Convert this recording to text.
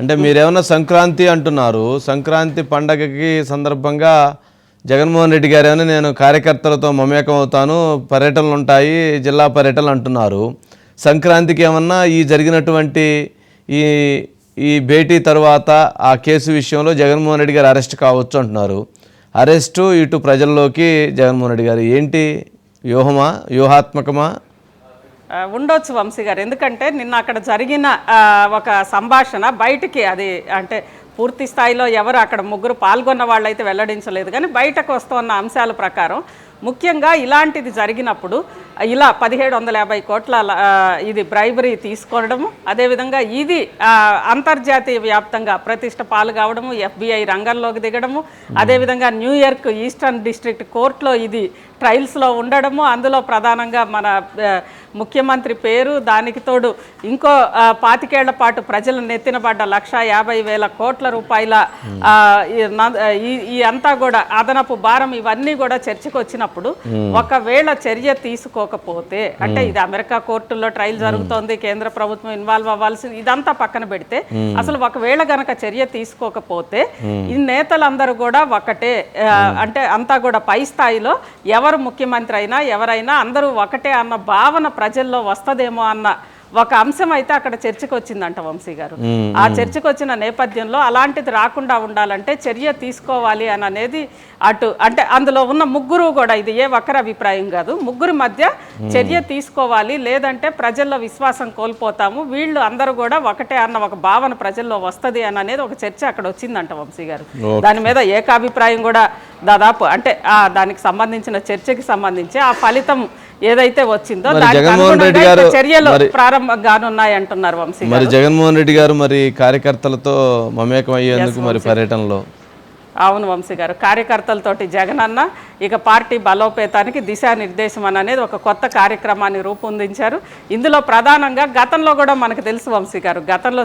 అంటే మీరేమన్నా సంక్రాంతి అంటున్నారు. సంక్రాంతి పండగకి సందర్భంగా జగన్మోహన్ రెడ్డి గారు ఏమైనా నేను కార్యకర్తలతో మమేకం అవుతాను పర్యటనలు ఉంటాయి జిల్లా పర్యటనలు అంటున్నారు. సంక్రాంతికి ఏమన్నా ఈ జరిగినటువంటి ఈ ఈ భేటీ తర్వాత ఆ కేసు విషయంలో జగన్మోహన్ రెడ్డి గారు అరెస్ట్ కావచ్చు అంటున్నారు. అరెస్టు ఇటు ప్రజల్లోకి జగన్మోహన్ రెడ్డి గారు. ఏంటి వ్యూహమా? వ్యూహాత్మకమా? ఉండొచ్చు వంశీ గారు. ఎందుకంటే నిన్న అక్కడ జరిగిన ఒక సంభాషణ బయటికి అది అంటే పూర్తి స్థాయిలో ఎవరు అక్కడ ముగ్గురు పాల్గొన్న వాళ్ళైతే వెల్లడించలేదు. కానీ బయటకు వస్తున్న అంశాల ప్రకారం ముఖ్యంగా ఇలాంటిది జరిగినప్పుడు ఇలా పదిహేడు వందల యాభై కోట్ల ఇది బ్రైబరీ తీసుకోవడము అదేవిధంగా ఇది అంతర్జాతీయ వ్యాప్తంగా ప్రతిష్ట పాలు కావడము ఎఫ్బిఐ రంగంలోకి దిగడము అదేవిధంగా న్యూయార్క్ ఈస్టర్న్ డిస్ట్రిక్ట్ కోర్టులో ఇది ట్రయల్స్లో ఉండడము అందులో ప్రధానంగా మన ముఖ్యమంత్రి పేరు దానికి తోడు ఇంకో పాతికేళ్ళ పాటు ప్రజలు నెత్తినబడ్డ లక్ష యాభై వేల కోట్ల రూపాయల ఈ ఈ అంతా కూడా అదనపు భారం ఇవన్నీ కూడా చర్చకు వచ్చినప్పుడు ఒకవేళ చర్య తీసుకోకపోతే అంటే ఇది అమెరికా కోర్టుల్లో ట్రయల్ జరుగుతోంది కేంద్ర ప్రభుత్వం ఇన్వాల్వ్ అవ్వాల్సింది ఇదంతా పక్కన పెడితే అసలు ఒకవేళ గనక చర్య తీసుకోకపోతే ఈ నేతలందరూ కూడా ఒకటే అంటే అంతా కూడా పై స్థాయిలో ఎవరు ముఖ్యమంత్రి అయినా ఎవరైనా అందరూ ఒకటే అన్న భావన ప్రజల్లో వస్తదేమో అన్న ఒక అంశం అయితే అక్కడ చర్చకు వచ్చిందంట వంశీ గారు. ఆ చర్చకు వచ్చిన నేపథ్యంలో అలాంటిది రాకుండా ఉండాలంటే చర్య తీసుకోవాలి అని అనేది అటు అంటే అందులో ఉన్న ముగ్గురు కూడా ఇది ఏ ఒక్కరి అభిప్రాయం కాదు ముగ్గురు మధ్య చర్య తీసుకోవాలి లేదంటే ప్రజల్లో విశ్వాసం కోల్పోతాము వీళ్ళు అందరూ కూడా ఒకటే అన్న ఒక భావన ప్రజల్లో వస్తది అని అనేది ఒక చర్చ అక్కడ వచ్చిందంట వంశీ గారు. దాని మీద ఏకాభిప్రాయం కూడా దాదాపు అంటే ఆ దానికి సంబంధించిన చర్చకి సంబంధించి ఆ ఫలితం ఏదైతే వచ్చిందో జగన్మోహన్ రెడ్డి గారు చర్యలు మరి- ప్రారంభంగానున్నాయి అంటున్నారు వంశీ మరి జగన్మోహన్ రెడ్డి గారు మరి కార్యకర్తలతో మమేకం అయ్యేందుకు మరి పర్యటనలో? అవును వంశీ గారు కార్యకర్తలతోటి జగనన్న ఇక పార్టీ బలోపేతానికి దిశానిర్దేశం అని అనేది ఒక కొత్త కార్యక్రమాన్ని రూపొందించారు. ఇందులో ప్రధానంగా గతంలో కూడా మనకు తెలుసు వంశీ గారు గతంలో